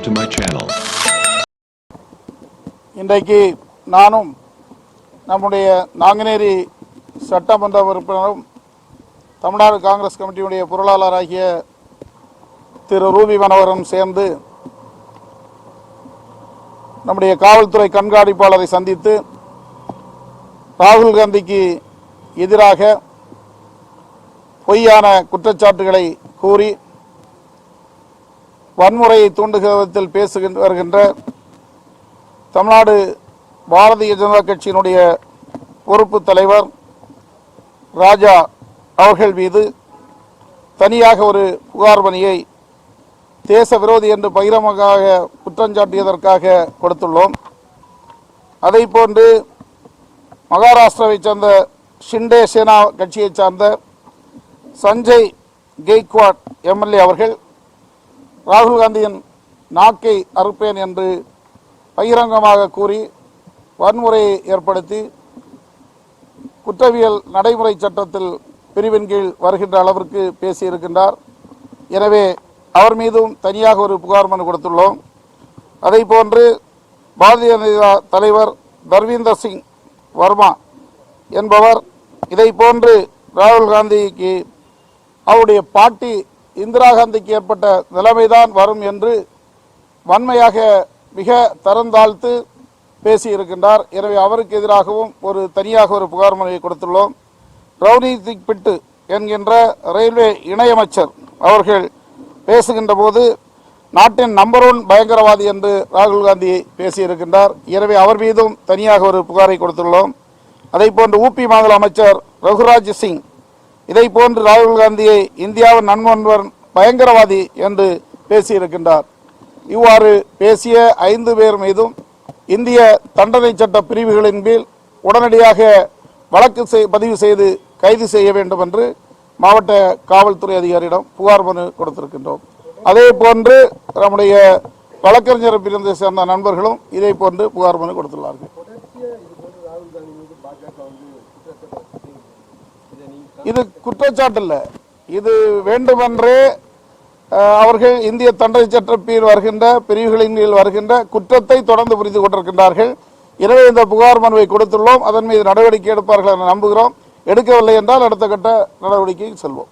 subscribe to my channel. இன்றைக்கு நானும் நம்முடைய நாங்குநேரி சட்டமன்ற உறுப்பினரும் தமிழ்நாடு காங்கிரஸ் கமிட்டியுடைய பொருளாளராகிய திரு ரூபி மனோகரும் சேர்ந்து நம்முடைய காவல்துறை கண்காணிப்பாளரை சந்தித்து ராகுல் காந்திக்கு எதிராக பொய்யான குற்றச்சாட்டுகளை கூறி வன்முறையை தூண்டுகிற விதத்தில் பேசுகின்ற வருகின்ற தமிழ்நாடு பாரதிய ஜனதா கட்சியினுடைய பொறுப்பு தலைவர் ராஜா அவர்கள் மீது தனியாக ஒரு புகார் பணியை தேச விரோதி என்று பகிரங்கமாக குற்றஞ்சாட்டியதற்காக கொடுத்துள்ளோம். அதை போன்று மகாராஷ்டிராவைச் சேர்ந்த ஷிண்டே சேனா கட்சியைச் சார்ந்த சஞ்சய் கெய்க்வாட் எம்எல்ஏ அவர்கள் ராகுல் காந்தியின் நாக்கை அறுப்பேன் என்று பகிரங்கமாக கூறி வன்முறையை ஏற்படுத்தி குற்றவியல் நடைமுறை சட்டத்தில் பிரிவின் கீழ் வருகின்ற அளவிற்கு பேசியிருக்கின்றார். எனவே அவர் மீதும் தனியாக ஒரு புகார் மனு கொடுத்துள்ளோம். அதை போன்று பாரதிய ஜனதா தலைவர் தர்வீந்தர் சிங் வர்மா என்பவர் இதை போன்று ராகுல் காந்திக்கு அவருடைய பாட்டி இந்திரா காந்திக்கு ஏற்பட்ட நிலைமைதான் வரும் என்று வன்மையாக மிக தரந்தாழ்த்து பேசியிருக்கின்றார். எனவே அவருக்கு எதிராகவும் ஒரு தனியாக ஒரு புகார் மனுவை கொடுத்துள்ளோம். ரவுனி பிட்டு என்கின்ற ரயில்வே இணையமைச்சர் அவர்கள் பேசுகின்ற போது நாட்டின் நம்பர் ஒன் பயங்கரவாதி என்று ராகுல் காந்தி பேசியிருக்கின்றார். எனவே அவர் மீதும் தனியாக ஒரு புகாரை கொடுத்துள்ளோம். அதை போன்று ஊபி மாநில அமைச்சர் ரகுராஜ் சிங் இதை போன்று ராகுல் காந்தியை இந்தியாவின் நன்மன்வர் பயங்கரவாதி என்று பேசியிருக்கின்றார். இவ்வாறு பேசிய ஐந்து பேர் மீதும் இந்திய தண்டனை சட்ட பிரிவுகளின் கீழ் உடனடியாக வழக்கு செய்- பதிவு செய்து கைது செய்ய வேண்டும் என்று மாவட்ட காவல்துறை அதிகாரியிடம் புகார் மனு கொடுத்திருக்கின்றோம். அதே போன்று நம்முடைய வழக்கறிஞர் பிரிவை சேர்ந்த நண்பர்களும் இதே போன்று புகார் மனு கொடுத்துள்ளார்கள். இது குற்றச்சாட்டு இல்லை இது வேண்டுமென்றே அவர்கள் இந்திய தண்டனை சட்டத்தில் வருகின்ற பிரிவுகளின் கீழ் வருகின்ற குற்றத்தை தொடர்ந்து புரிந்து கொண்டிருக்கின்றார்கள். எனவே இந்த புகார் மனுவை கொடுத்துள்ளோம். அதன் மீது நடவடிக்கை எடுப்பார்கள் என நம்புகிறோம். எடுக்கவில்லை என்றால் அடுத்த கட்ட நடவடிக்கைக்கு செல்வோம்.